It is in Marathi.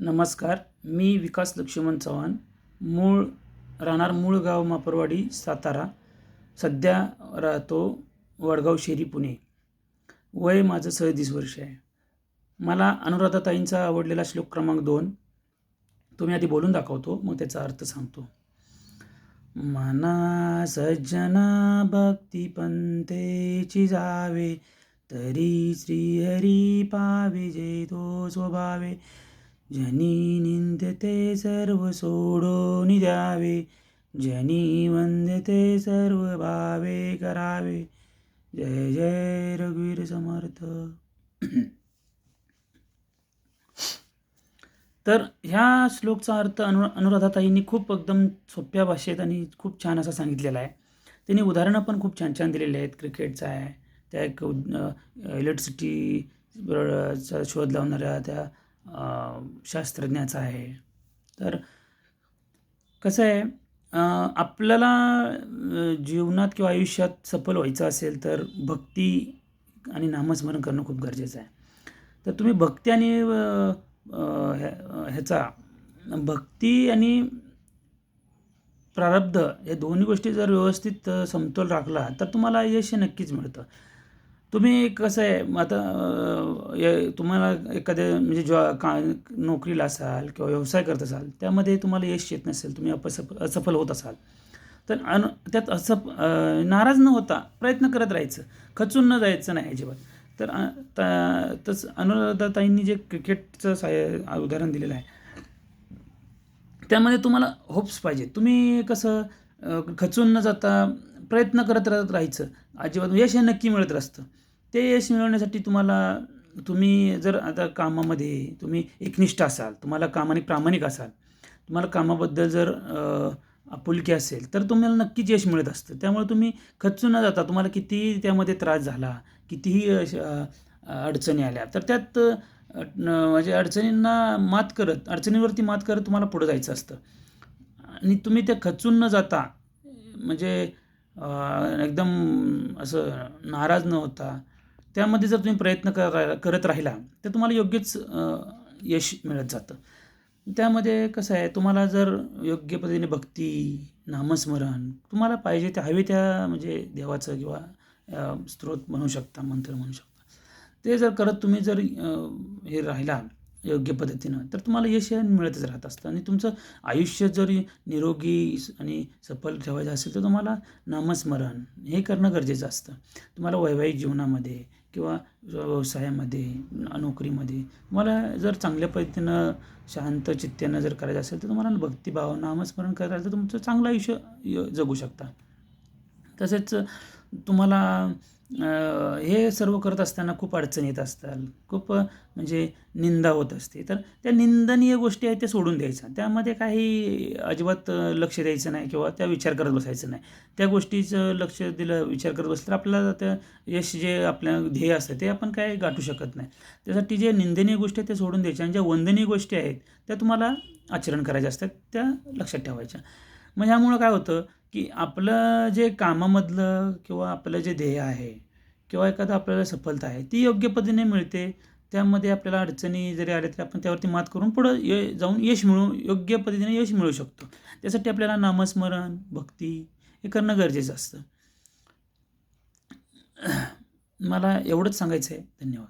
नमस्कार मी विकास लक्ष्मण चव्हाण. मूळ राहणार मूळ गाव मापरवाडी सातारा. सध्या राहतो वडगाव शेरी पुणे. वय माझं सदतीस वर्ष आहे. मला अनुराधाताईंचा आवडलेला श्लोक क्रमांक दोन. तो मी आधी बोलून दाखवतो मग त्याचा अर्थ सांगतो. मना सज्जना भक्ती पंथेची जावे तरी श्रीहरी पावे जे तो स्वभावे. जनी निंदते सर्व सोडून द्यावे. जनी वंदते सर्व भावे करावे. जय जय रघुवीर समर्थ. तर ह्या श्लोकचा अर्थ अनु अनुराधाताईंनी खूप एकदम सोप्या भाषेत आणि खूप छान असा सांगितलेला आहे. त्यांनी उदाहरणं पण खूप छान छान दिलेली आहेत. क्रिकेटचं आहे त्या एक इलेक्ट्रिसिटी शोध लावणाऱ्या त्या शास्त्रज्ञाचा आहे. तर कसं आहे आपल्याला जीवनात किंवा आयुष्यात सफल व्हायचं असेल तर भक्ती आणि नामस्मरण करणं खूप गरजेचं आहे. तर तुम्ही भक्ती आणि ह्याचा भक्ती आणि प्रारब्ध या दोन्ही गोष्टी जर व्यवस्थित समतोल राखला तर तुम्हाला यश नक्कीच मिळतं. तुम्ही कसं आहे मग आता ए तुम्हाला एखाद्या म्हणजे जॉ का नोकरीला असाल किंवा व्यवसाय करत असाल त्यामध्ये तुम्हाला यश येत नसेल तुम्ही अपसफ असफल होत असाल तर अन त्यात असफ नाराज न होता प्रयत्न करत राहायचं खचून न जायचं नाही अजिबात. तर तस अनुराधाताईंनी जे क्रिकेटचं साय उदाहरण दिलेलं आहे त्यामध्ये तुम्हाला होप्स पाहिजे तुम्ही कसं खचून न जाता प्रयत्न करत राहत राहायचं. अजिबात यश हे नक्की मिळत असतं ते यश मिळवण्यासाठी तुम्हाला तुम्ही जर आता कामामध्ये तुम्ही एकनिष्ठ असाल तुम्हाला कामाने प्रामाणिक असाल तुम्हाला कामाबद्दल जर आपुलकी असेल तर तुम्हाला नक्कीच यश मिळत असतं. त्यामुळे तुम्ही खचून न जाता तुम्हाला कितीही त्यामध्ये त्रास झाला कितीही अडचणी आल्या तर त्यात म्हणजे अडचणींना मात करत अडचणीवरती मात करत तुम्हाला पुढं जायचं असतं. आणि तुम्ही ते खचून न जाता म्हणजे एकदम असं नाराज न होता त्यामध्ये जर तुम्ही प्रयत्न कर करत राहिला तर तुम्हाला योग्यच यश मिळत जातं. त्यामध्ये कसं आहे तुम्हाला जर योग्य पद्धतीने भक्ती नामस्मरण तुम्हाला पाहिजे त्या हवे त्या म्हणजे देवाचं किंवा स्त्रोत म्हणू शकता मंत्र म्हणू शकता. ते जर करत तुम्ही जर हे राहिला योग्य पद्धतीनं तर तुम्हाला यश हे मिळतच राहत असतं. आणि तुमचं आयुष्य जरी निरोगी आणि सफल ठेवायचं असेल तर तुम्हाला नामस्मरण हे करणं गरजेचं असतं. तुम्हाला वैवाहिक जीवनामध्ये किंवा व्यवसायामध्ये नोकरीमध्ये तुम्हाला जर चांगल्या पद्धतीनं शांत चित्त्यानं जर करायचं असेल तर तुम्हाला भक्तिभाव नामस्मरण करायचं तर तुमचं चांगलं आयुष्य य- जगू शकता. तसेच तुम्हाला हे सर्व करत असताना खूप अडचणी येत असतात. खूप म्हणजे निंदा होत असते. तर त्या निंदनीय गोष्टी आहेत त्या सोडून द्यायच्या. त्यामध्ये काही अजिबात लक्ष द्यायचं नाही किंवा त्या विचार करत बसायचं नाही. त्या गोष्टीचं लक्ष दिलं विचार करत बसलं तर आपल्याला त्या यश जे आपल्या ध्येय असतं ते आपण काय गाठू शकत नाही. त्यासाठी जे निंदनीय गोष्टी आहेत त्या सोडून द्यायच्या. आणि ज्या वंदनीय गोष्टी आहेत त्या तुम्हाला आचरण करायच्या असतात त्या लक्षात ठेवायच्या. मग ह्यामुळं काय होतं की आपलं जे कामामधलं किंवा आपलं जे ध्येय आहे किंवा एखादं आपल्याला सफलता आहे ती योग्य पद्धतीने मिळते त्यामध्ये आपल्याला अडचणी जरी आल्या तरी आपण त्यावरती मात करून पुढं ये जाऊन यश मिळू योग्य पद्धतीने यश मिळू शकतो. त्यासाठी आपल्याला नामस्मरण भक्ती हे करणं गरजेचं असतं. मला एवढंच सांगायचं आहे धन्यवाद.